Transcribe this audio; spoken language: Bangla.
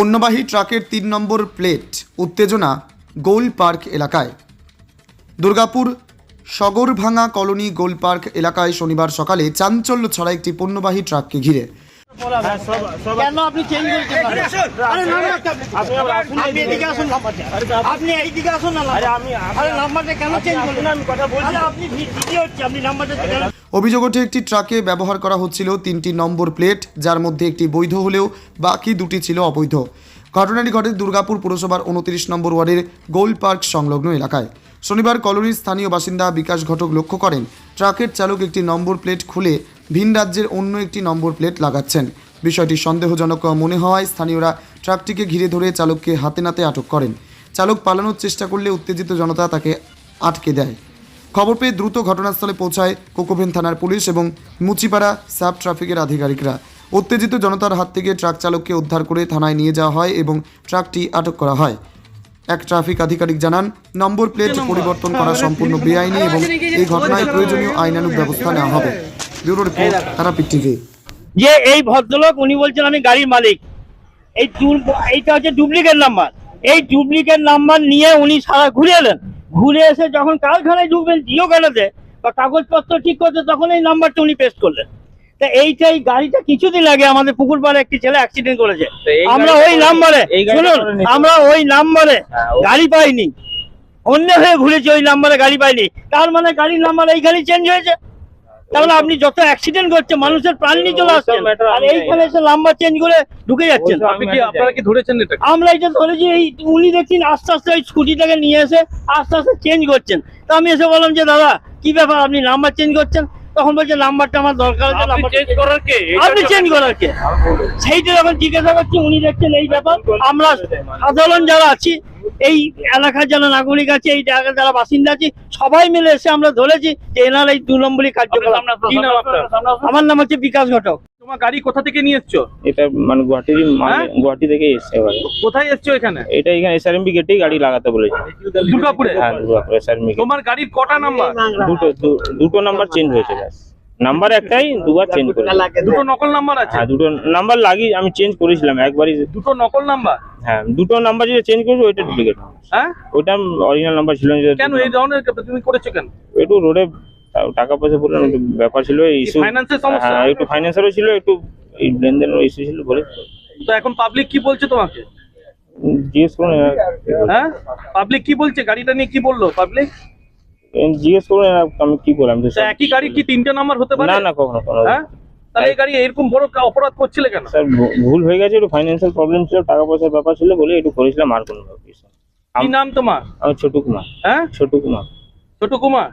পণ্যবাহী ট্রাকের তিন নম্বর প্লেট উত্তেজনা গোল পার্ক এলাকায় দুর্গাপুর সগরভাঙা কলোনি গোল পার্ক এলাকায় শনিবার সকালে চাঞ্চল্য ছড়া একটি পণ্যবাহী ট্রাককে ঘিরে কেন আপনি চেঞ্জ? আরে না, না, আপনি এদিকে আসুন আপনি এইদিকে আসুন না আরে নাম্বারটা কেন চেঞ্জ করলেন আরে আপনি ভিডিও হচ্ছে আপনি নাম্বারটা কেন অভিযোগ ওঠে, একটি ট্রাকে ব্যবহার করা হচ্ছিল তিনটি নম্বর প্লেট, যার মধ্যে একটি বৈধ হলেও বাকি দুটি ছিল অবৈধ। ঘটনাটি ঘটে দুর্গাপুর পুরসভার উনত্রিশ নম্বর ওয়ার্ডের গোল পার্ক সংলগ্ন এলাকায়। শনিবার কলোনির স্থানীয় বাসিন্দা বিকাশ ঘটক লক্ষ্য করেন, ট্রাকের চালক একটি নম্বর প্লেট খুলে ভিন রাজ্যের অন্য একটি নম্বর প্লেট লাগাচ্ছেন। বিষয়টি সন্দেহজনক মনে হওয়ায় স্থানীয়রা ট্রাকটিকে ঘিরে ধরে চালককে হাতে নাতে আটক করেন। চালক পালানোর চেষ্টা করলে উত্তেজিত জনতা তাকে আটকে দেয়। খবর পেয়ে দ্রুত ঘটনাস্থলে পৌঁছায় কোকোভেন থানার পুলিশ এবং মুচিপাড়া সাব ট্রাফিকের আধিকারিকরা। উত্তেজিত জনতার হাত থেকে ট্রাক চালককে উদ্ধার করে থানায় নিয়ে যাওয়া হয় এবং ট্রাকটি আটক করা হয়। এক ট্রাফিক আধিকারিক জানান নম্বর প্লেট পরিবর্তন করা সম্পূর্ণ বেআইনি এবং এই ঘটনায় প্রয়োজনীয় আইনানুগ ব্যবস্থা নেওয়া হবে। Bureau report Tarapith TV. যে এই ভদ্রলোক উনি বলছেন আমি গাড়ির মালিক। এই এইটা হচ্ছে ডুপ্লিকেট নাম্বার। এই ডুপ্লিকেট নাম্বার নিয়ে উনি সারা ঘুরে এলেন। ঘুরে এসে যখন কারখানায় ঢুকবেন জিও কাটাতে বা কাগজপত্র ঠিক করতে তখন এই নাম্বারটা উনি পেস্ট করলেন। তা এইটাই গাড়িটা কিছুদিন আগে আমাদের পুকুর পাড়ে একটি ছেলে অ্যাক্সিডেন্ট করেছে। আমরা ওই নাম্বারে শুনুন আমরা ওই নাম্বারে গাড়ি পাইনি। অন্য হয়ে ঘুরেছি ওই নাম্বারে গাড়ি পাইনি। তার মানে গাড়ির নাম্বার এইখানে চেঞ্জ হয়েছে। তাহলে আপনি যত অ্যাক্সিডেন্ট করছে মানুষের প্রাণ নিয়ে চলে আসছেন আর এইখানে এসে নাম্বার চেঞ্জ করে ঢুকে যাচ্ছেন আপনি কি আপনারা কি ধরেছেন এটা আমরা এটা ধরেছি এই উনি দেখছেন আস্তে আস্তে ওই স্কুটিটাকে নিয়ে এসে আস্তে আস্তে চেঞ্জ করছেন তো আমি এসে বললাম যে দাদা কি ব্যাপার আপনি নাম্বার চেঞ্জ করছেন তখন বলছে নাম্বারটা আমার দরকার আছে আপনি চেঞ্জ করার কে আপনি চেঞ্জ করার কে সেইটা যখন জিজ্ঞাসা করছি উনি দেখছেন এই ব্যাপার আমরা সাধারণ যারা আছি এই এলাকার যারা নাগরিক আছে এই জায়গার যারা বাসিন্দা আছে সবাই মিলে এসে আমরা ধরেছি যে এনার এই দু নম্বরই কার্যকলাপ। আমার নাম হচ্ছে বিকাশ ঘটক। তোমার গাড়ি কোথা থেকে নিয়ে এসছো? এটা মানে গুয়াহাটির হ্যাঁ? গুয়াহাটি থেকে এসছে এবারে। কোথায় এসছো এখানে? এটা এখানে এসআরএমবি গেটেই গাড়ি লাগাতে বলেছে। দুর্গাপুরে? হ্যাঁ দুর্গাপুর এসআরএমবি তোমার গাড়ির কটা নাম্বার? দুটো দুটো নাম্বার চেঞ্জ হয়েছে ব্যাস। নাম্বার একটাই দুবার চেঞ্জ করেছে দুটো নকল নাম্বার আছে? হ্যাঁ দুটো নাম্বার লাগিয়ে আমি চেঞ্জ করেছিলাম একবারই। দুটো নকল নাম্বার হ্যাঁ দুটো নাম্বার যেটা চেঞ্জ করেছি ওইটা ডুপ্লিকেট হ্যাঁ? ওইটা অরিজিনাল নাম্বার ছিল কেন এই ধরনের তুমি করেছ কেন? একটু রোডে টাকা পয়সা বললাম একটু ব্যাপার ছিল ইস্যু ফাইন্যান্সের সমস্যা? হ্যাঁ একটু ফাইন্যান্সেরও ছিল একটু এই লেনদেনের ইস্যু ছিল বলে। তো এখন পাবলিক কি বলছে তোমাকে? জিজ্ঞেস করুন। হ্যাঁ? পাবলিক কি বলছে? গাড়িটা নিয়ে কি বলল পাবলিক জিজ্ঞেস করুন আমি কি তো একই গাড়ি কি তিনটা নাম্বার হতে পারে? না না কখনো কোনো হ্যাঁ? তাহলে এই গাড়ি এরকম বড় অপরাধ করছিলে কেন? স্যার ভুল হয়ে গেছে একটু ফাইন্যান্সিয়াল প্রবলেম ছিল টাকা পয়সার ব্যাপার ছিল বলে একটু করেছিলাম আর কোনো কি নাম তোমার? আমি ছোটু কুমার। হ্যাঁ? ছোটু কুমার। ছোট কুমার?